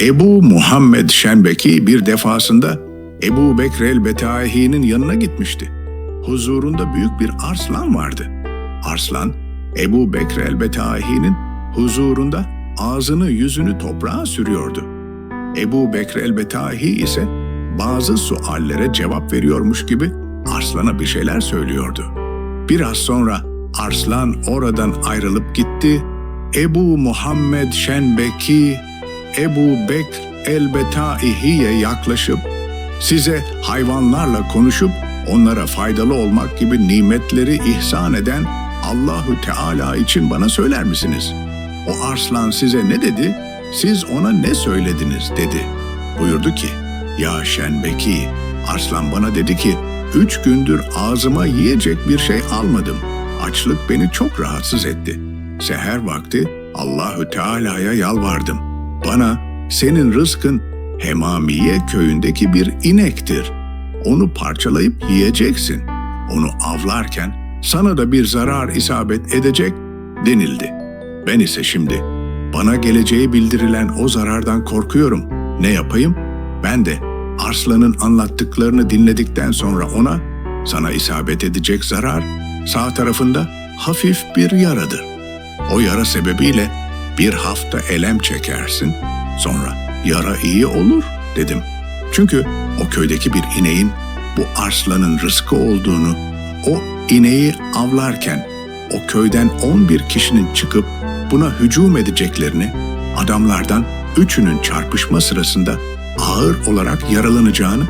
Ebu Muhammed Şenbeki bir defasında Ebu Bekr el-Betaihi'nin yanına gitmişti. Huzurunda büyük bir arslan vardı. Arslan, Ebu Bekr el-Betaihi'nin huzurunda ağzını yüzünü toprağa sürüyordu. Ebu Bekr el-Betaihi ise bazı suallere cevap veriyormuş gibi Arslan'a bir şeyler söylüyordu. Biraz sonra Arslan oradan ayrılıp gitti. Ebu Muhammed Şenbeki, Ebu Bekr el-Betaihi'ye yaklaşıp size hayvanlarla konuşup onlara faydalı olmak gibi nimetleri ihsan eden Allahü Teala için bana söyler misiniz? O arslan size ne dedi? Siz ona ne söylediniz dedi. Buyurdu ki, ya Şenbeki, arslan bana dedi ki, üç gündür ağzıma yiyecek bir şey almadım. Açlık beni çok rahatsız etti. Seher vakti Allahü Teala'ya yalvardım. Bana senin rızkın Hemamiye köyündeki bir inektir. Onu parçalayıp yiyeceksin. Onu avlarken sana da bir zarar isabet edecek denildi. Ben ise şimdi bana geleceği bildirilen o zarardan korkuyorum. Ne yapayım? Ben de Arslan'ın anlattıklarını dinledikten sonra ona sana isabet edecek zarar sağ tarafında hafif bir yaradır. O yara sebebiyle bir hafta elem çekersin, sonra yara iyi olur dedim. Çünkü o köydeki bir ineğin bu arslanın rızkı olduğunu, o ineği avlarken o köyden 11 kişinin çıkıp buna hücum edeceklerini, adamlardan üçünün çarpışma sırasında ağır olarak yaralanacağını,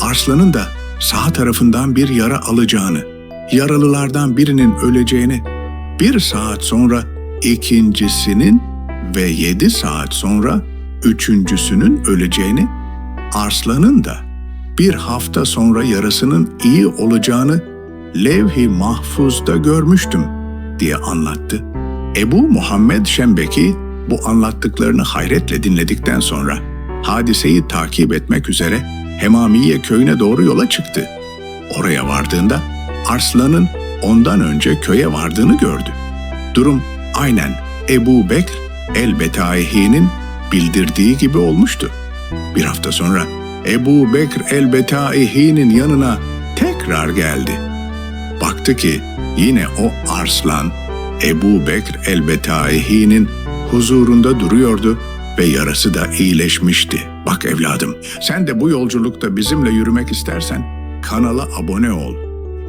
arslanın da sağ tarafından bir yara alacağını, yaralılardan birinin öleceğini, bir saat sonra ikincisinin ve yedi saat sonra üçüncüsünün öleceğini, arslanın da bir hafta sonra yarasının iyi olacağını levh-i mahfuzda görmüştüm diye anlattı. Ebu Muhammed Şembeki bu anlattıklarını hayretle dinledikten sonra hadiseyi takip etmek üzere Hemamiye köyüne doğru yola çıktı. Oraya vardığında Arslan'ın ondan önce köye vardığını gördü. Durum aynen Ebu Bekr el-Betaihi'nin bildirdiği gibi olmuştu. Bir hafta sonra Ebu Bekr el-Betaihi'nin yanına tekrar geldi. Baktı ki yine o arslan Ebu Bekr el-Betaihi'nin huzurunda duruyordu ve yarası da iyileşmişti. Bak evladım, sen de bu yolculukta bizimle yürümek istersen kanala abone ol.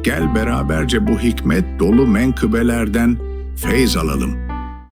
Gel beraberce bu hikmet dolu menkıbelerden feyz alalım.''